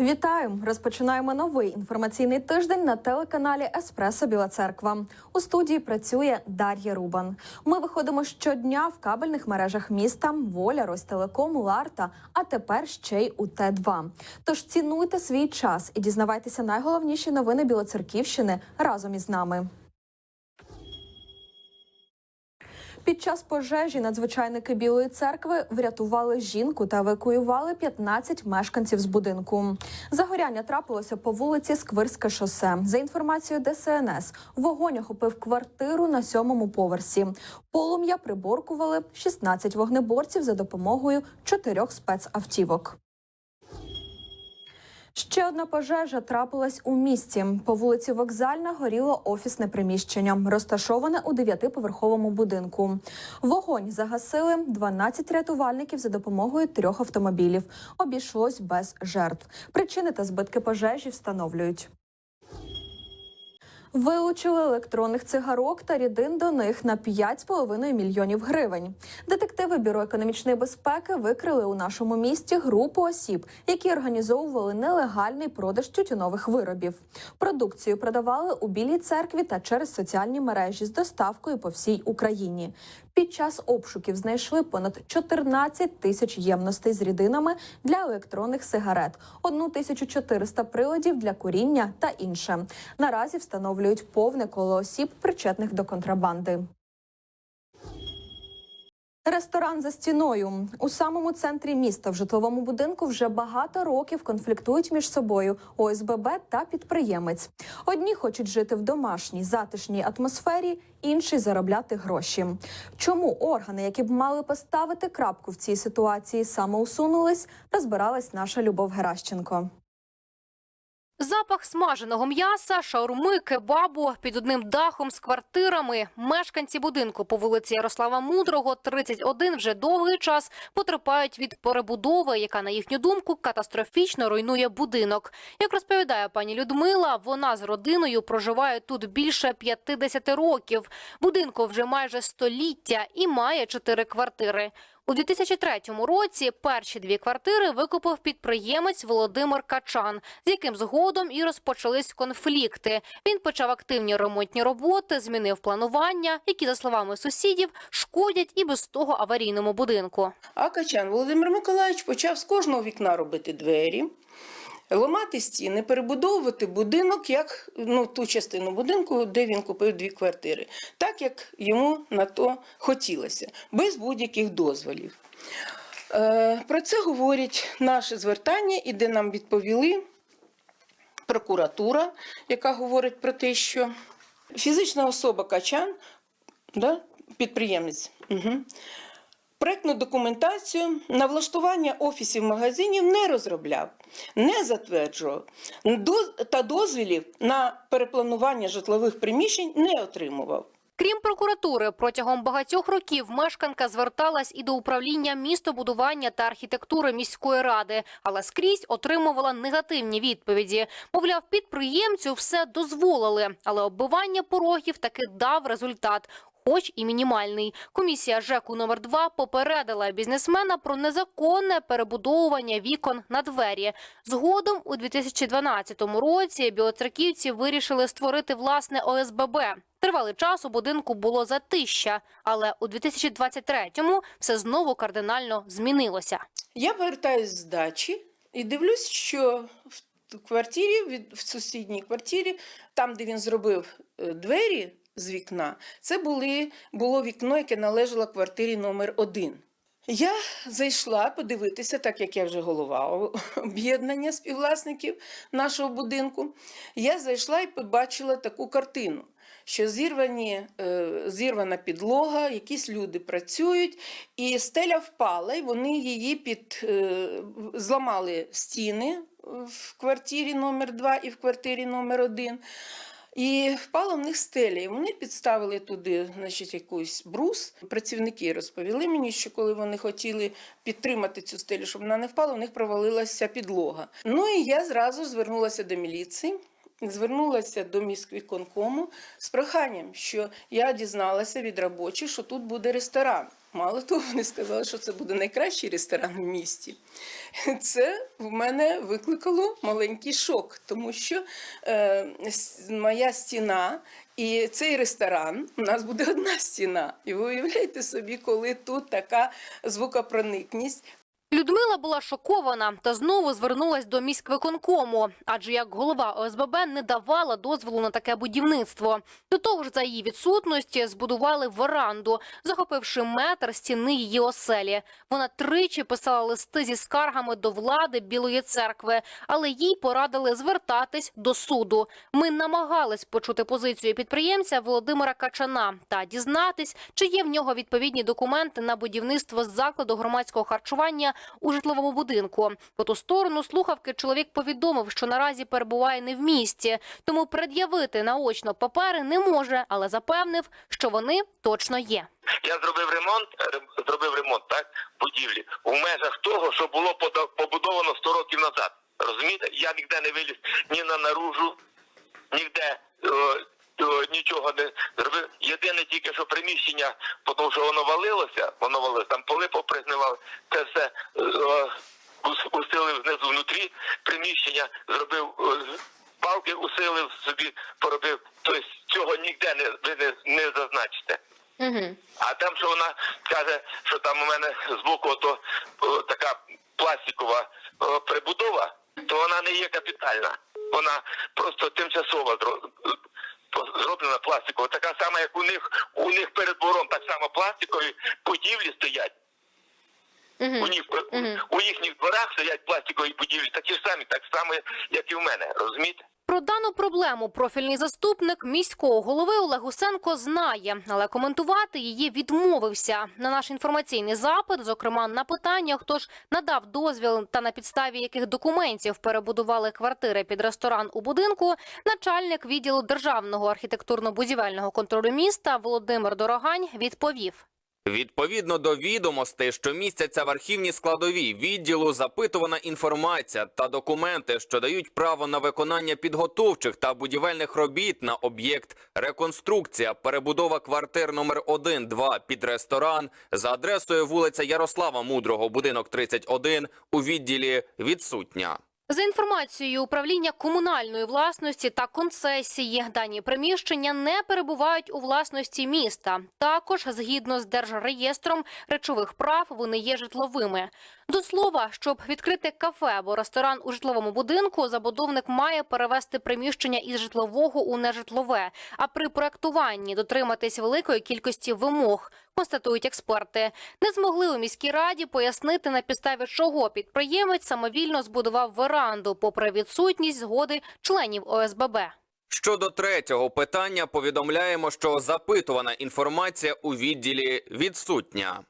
Вітаю! Розпочинаємо новий інформаційний тиждень на телеканалі Еспресо Біла Церква. У студії працює Дар'я Рубан. Ми виходимо щодня в кабельних мережах міста Воля, Ростелеком, Ларта, а тепер ще й у Т2. Тож цінуйте свій час і дізнавайтеся найголовніші новини Білоцерківщини разом із нами. Під час пожежі надзвичайники Білої церкви врятували жінку та евакуювали 15 мешканців з будинку. Загоряння трапилося по вулиці Сквирське шосе. За інформацією ДСНС, вогонь охопив квартиру на сьомому поверсі. Полум'я приборкували 16 вогнеборців за допомогою чотирьох спецавтівок. Ще одна пожежа трапилась у місті. По вулиці Вокзальна горіло офісне приміщення, розташоване у дев'ятиповерховому будинку. Вогонь загасили 12 рятувальників за допомогою трьох автомобілів. Обійшлось без жертв. Причини та збитки пожежі встановлюють. Вилучили електронних цигарок та рідин до них на 5,5 мільйонів гривень. Детективи бюро економічної безпеки викрили у нашому місті групу осіб, які організовували нелегальний продаж тютюнових виробів. Продукцію продавали у білій церкві та через соціальні мережі з доставкою по всій Україні. Під час обшуків знайшли понад 14 тисяч ємностей з рідинами для електронних сигарет, 1400 приладів для куріння та інше. Наразі встановлюють повне коло осіб, причетних до контрабанди. Ресторан за стіною у самому центрі міста в житловому будинку вже багато років конфліктують між собою ОСББ та підприємець. Одні хочуть жити в домашній затишній атмосфері, інші заробляти гроші. Чому органи, які б мали поставити крапку в цій ситуації, самоусунулись, розбиралась наша Любов Геращенко. Запах смаженого м'яса, шаурми, кебабу під одним дахом з квартирами. Мешканці будинку по вулиці Ярослава Мудрого, 31, вже довгий час потерпають від перебудови, яка, на їхню думку, катастрофічно руйнує будинок. Як розповідає пані Людмила, вона з родиною проживає тут більше 50 років. Будинку вже майже століття і має чотири квартири. У 2003 році перші дві квартири викупив підприємець Володимир Качан, з яким згодом і розпочались конфлікти. Він почав активні ремонтні роботи, змінив планування, які, за словами сусідів, шкодять і без того аварійному будинку. А Качан Володимир Миколаївич почав з кожного вікна робити двері, ламати стіни, перебудовувати будинок, як ну, ту частину будинку, де він купив дві квартири, так як йому на то хотілося, без будь-яких дозволів. Е, Про це говорять наше звертання, і де нам відповіли прокуратура, яка говорить про те, що фізична особа Качан, да, підприємець, угу, проектну документацію на влаштування офісів магазинів не розробляв, не затверджував та дозволів на перепланування житлових приміщень не отримував. Крім прокуратури, протягом багатьох років мешканка зверталась і до управління містобудування та архітектури міської ради, але скрізь отримувала негативні відповіді. Мовляв, підприємцю все дозволили, але оббивання порогів таки дав результат. Хоч і мінімальний. Комісія ЖЕКу номер 2 попередила бізнесмена про незаконне перебудовування вікон на двері. Згодом у 2012 році білоцерківці вирішили створити власне ОСББ. Тривалий час у будинку було затища, але у 2023-му все знову кардинально змінилося. Я повертаюсь з дачі і дивлюсь, що в квартирі, в сусідній квартирі, там, де він зробив е, двері з вікна, це були, було вікно, яке належало квартирі номер один. Я зайшла подивитися, так як я вже голова об'єднання співвласників нашого будинку. Я зайшла і побачила таку картину. Що зірвані, е, зірвана підлога, якісь люди працюють, і стеля впала, і вони її під, е, зламали стіни в квартирі номер 2 і в квартирі номер 1. І впала в них стеля. І вони підставили туди значить, якийсь брус. Працівники розповіли мені, що коли вони хотіли підтримати цю стелю, щоб вона не впала, у них провалилася підлога. Ну і я зразу звернулася до міліції. Звернулася до міськвиконкому з проханням, що я дізналася від робочих, що тут буде ресторан. Мало того, вони сказали, що це буде найкращий ресторан в місті. Це в мене викликало маленький шок, тому що е, моя стіна і цей ресторан у нас буде одна стіна. І ви уявляєте собі, коли тут така звукопроникність, Людмила була шокована та знову звернулась до міськвиконкому, адже як голова ОСББ не давала дозволу на таке будівництво. До того ж, за її відсутності збудували веранду, захопивши метр стіни її оселі. Вона тричі писала листи зі скаргами до влади Білої церкви, але їй порадили звертатись до суду. Ми намагались почути позицію підприємця Володимира Качана та дізнатись, чи є в нього відповідні документи на будівництво закладу громадського харчування у житловому будинку. По ту сторону слухавки чоловік повідомив, що наразі перебуває не в місті, тому пред'явити наочно папери не може, але запевнив, що вони точно є. Я зробив ремонт, ре- зробив ремонт так будівлі у межах того, що було побудовано 100 років назад. Розумієте? Я ніде не виліз ні на наружу, ніде нічого не зробив. Єдине тільки, що приміщення, тому що воно валилося, воно валилося, там поли попризнивали, це все е, ус- усилив знизу внутрі приміщення, зробив е, балки, усилив собі, поробив. Тобто цього ніде не ви не, не зазначите. Угу. А там, що вона каже, що там у мене збоку ото о, така пластикова о, прибудова, то вона не є капітальна. Вона просто тимчасова зроблена пластикова. Така сама, як у них у них перед двором, так само пластикові будівлі стоять. У них Мгм. у їхніх дворах стоять пластикові будівлі, такі ж самі, так само, як і в мене. Розумієте? Про дану проблему профільний заступник міського голови Олег Гусенко знає, але коментувати її відмовився. На наш інформаційний запит, зокрема на питання, хто ж надав дозвіл та на підставі яких документів перебудували квартири під ресторан у будинку, начальник відділу державного архітектурно-будівельного контролю міста Володимир Дорогань відповів. Відповідно до відомостей, що містяться в архівній складовій відділу, запитувана інформація та документи, що дають право на виконання підготовчих та будівельних робіт на об'єкт реконструкція, перебудова квартир номер 1, 2 під ресторан за адресою вулиця Ярослава Мудрого, будинок 31 у відділі відсутня. За інформацією управління комунальної власності та концесії, дані приміщення не перебувають у власності міста. Також, згідно з держреєстром речових прав, вони є житловими. До слова, щоб відкрити кафе або ресторан у житловому будинку, забудовник має перевести приміщення із житлового у нежитлове, а при проектуванні дотриматись великої кількості вимог. Констатують експерти. Не змогли у міській раді пояснити на підставі чого підприємець самовільно збудував веранду, попри відсутність згоди членів ОСББ. Щодо третього питання, повідомляємо, що запитувана інформація у відділі відсутня.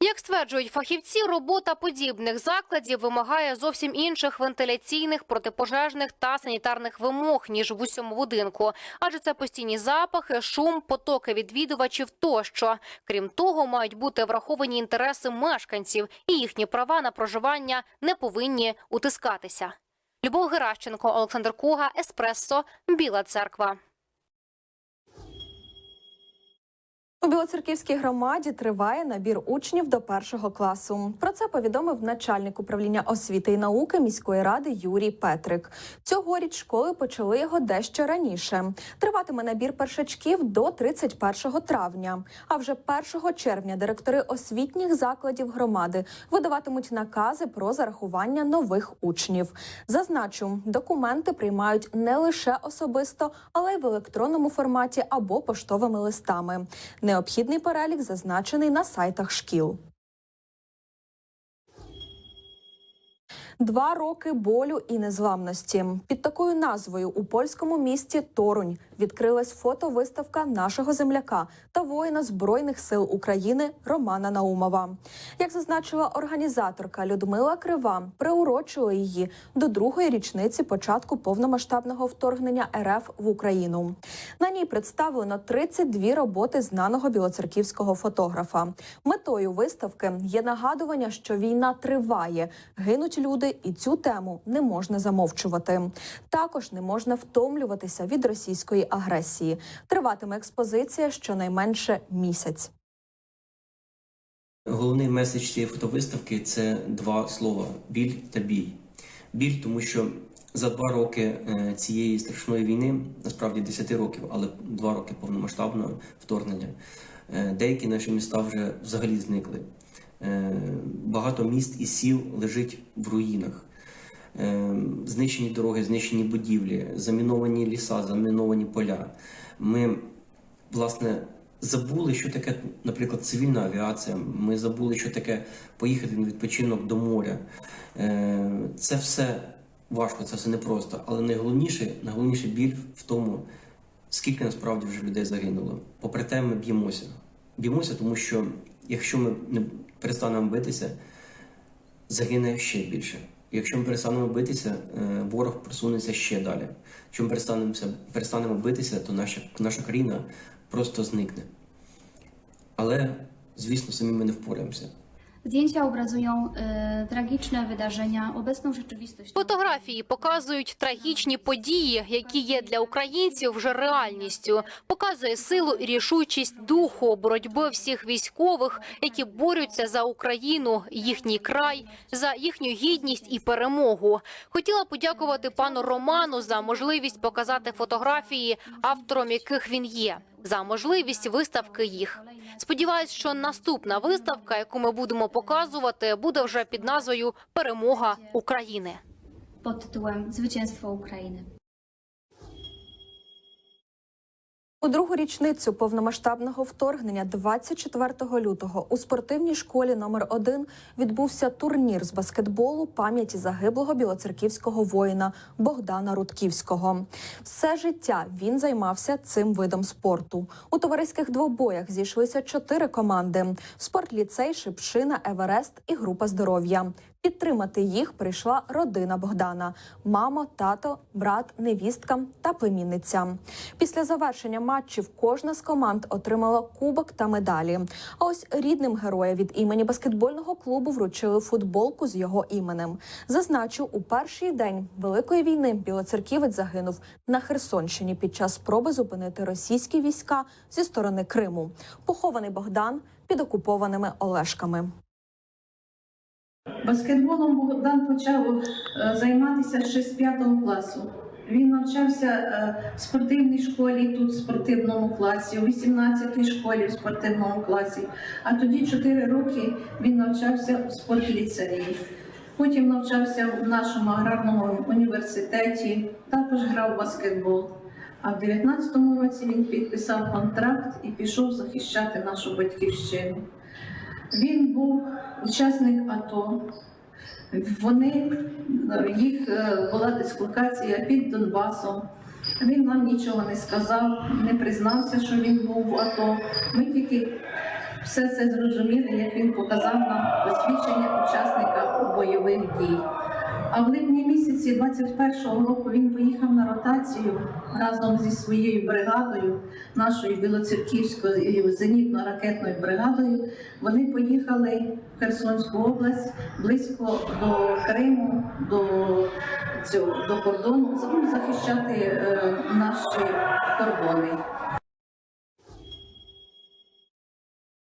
Як стверджують фахівці, робота подібних закладів вимагає зовсім інших вентиляційних, протипожежних та санітарних вимог ніж в усьому будинку, адже це постійні запахи, шум, потоки відвідувачів тощо. Крім того, мають бути враховані інтереси мешканців, і їхні права на проживання не повинні утискатися. Любов Геращенко, Олександр Куга, Еспресо, Біла Церква. У Білоцерківській громаді триває набір учнів до першого класу. Про це повідомив начальник управління освіти і науки міської ради Юрій Петрик. Цьогоріч школи почали його дещо раніше. Триватиме набір першачків до 31 травня. А вже 1 червня директори освітніх закладів громади видаватимуть накази про зарахування нових учнів. Зазначу, документи приймають не лише особисто, але й в електронному форматі або поштовими листами. Необхідний перелік зазначений на сайтах шкіл. Два роки болю і незламності під такою назвою у польському місті Торунь відкрилась фотовиставка нашого земляка та воїна збройних сил України Романа Наумова. Як зазначила організаторка Людмила Крива, приурочили її до другої річниці початку повномасштабного вторгнення РФ в Україну. На ній представлено 32 роботи знаного білоцерківського фотографа. Метою виставки є нагадування, що війна триває, гинуть люди, і цю тему не можна замовчувати. Також не можна втомлюватися від російської агресії. Триватиме експозиція щонайменше місяць. Головний меседж цієї фотовиставки це два слова: біль та бій. Біль, тому що за два роки е, цієї страшної війни, насправді 10 років, але два роки повномасштабного вторгнення, е, деякі наші міста вже взагалі зникли. Е, Багато міст і сіл лежить в руїнах. Е, Знищені дороги, знищені будівлі, заміновані ліса, заміновані поля. Ми власне забули, що таке, наприклад, цивільна авіація. Ми забули, що таке поїхати на відпочинок до моря. Е, Це все важко, це все непросто. Але найголовніше, найголовніше біль в тому, скільки насправді вже людей загинуло. Попри те, ми б'ємося. Б'ємося, тому що якщо ми не перестанемо битися, загине ще більше. Якщо ми перестанемо битися, е, ворог просунеться ще далі. Якщо ми перестанемо, битися, то наша, наша країна просто зникне. Але, звісно, самі ми не впораємося. Zdjęcia obrazują e, tragiczne wydarzenia, obecną rzeczywistość. Фотографії показують трагічні події, які є для українців вже реальністю. Показує силу і рішучість духу боротьби всіх військових, які борються за Україну, їхній край, за їхню гідність і перемогу. Хотіла подякувати пану Роману за можливість показати фотографії, автором яких він є, за можливість виставки їх. Сподіваюсь, що наступна виставка, яку ми будемо показувати, буде вже під назвою Перемога України. Під титулом «Звичайство Ukrainy. У другу річницю повномасштабного вторгнення 24 лютого у спортивній школі номер 1 відбувся турнір з баскетболу пам'яті загиблого білоцерківського воїна Богдана Рудківського. Все життя він займався цим видом спорту. У товариських двобоях зійшлися чотири команди: спортліцей, Шипшина, Еверест і група здоров'я. Підтримати їх прийшла родина Богдана: мама, тато, брат, невістка та племінниця. Після завершення матчів кожна з команд отримала кубок та медалі. А ось рідним героя від імені баскетбольного клубу вручили футболку з його іменем. Зазначу, у перший день великої війни білоцерківець загинув на Херсонщині під час спроби зупинити російські війська зі сторони Криму. Похований Богдан під окупованими Олешками. Баскетболом Богдан почав е, займатися ще з 5 класу. Він навчався е, в спортивній школі, тут в спортивному класі, у 18-й школі в спортивному класі. А тоді 4 роки він навчався в спортліцеї. Потім навчався в нашому аграрному університеті, також грав в баскетбол. А в 19-му році він підписав контракт і пішов захищати нашу батьківщину. Він був учасник АТО. Вони їх е, була дислокація під Донбасом. Він нам нічого не сказав, не признався, що він був в АТО. Ми тільки все це зрозуміли, як він показав нам посвідчення учасника бойових дій. А в місяці 21-го року він поїхав на ротацію разом зі своєю бригадою, нашою білоцерківською зенітно-ракетною бригадою. Вони поїхали в Херсонську область близько до Криму, до цього до кордону, ну, захищати е, наші кордони.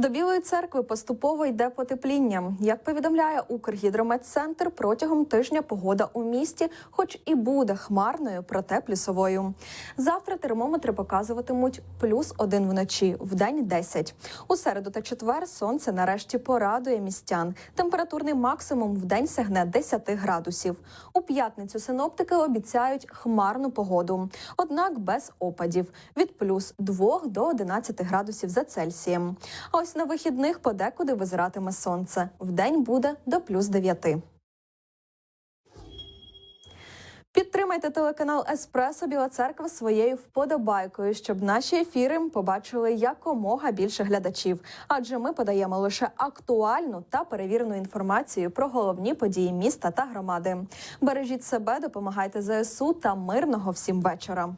До Білої церкви поступово йде потепління. Як повідомляє Укргідрометцентр, протягом тижня погода у місті, хоч і буде хмарною, проте плюсовою. Завтра термометри показуватимуть плюс один вночі, вдень 10. У середу та четвер сонце нарешті порадує містян. Температурний максимум вдень сягне 10 градусів. У п'ятницю синоптики обіцяють хмарну погоду, однак без опадів від плюс 2 до 11 градусів за Цельсієм. А ось на вихідних подекуди визиратиме сонце. Вдень буде до плюс 9. Підтримайте телеканал Еспресо Біла Церква своєю вподобайкою, щоб наші ефіри побачили якомога більше глядачів. Адже ми подаємо лише актуальну та перевірену інформацію про головні події міста та громади. Бережіть себе, допомагайте ЗСУ та мирного всім вечора.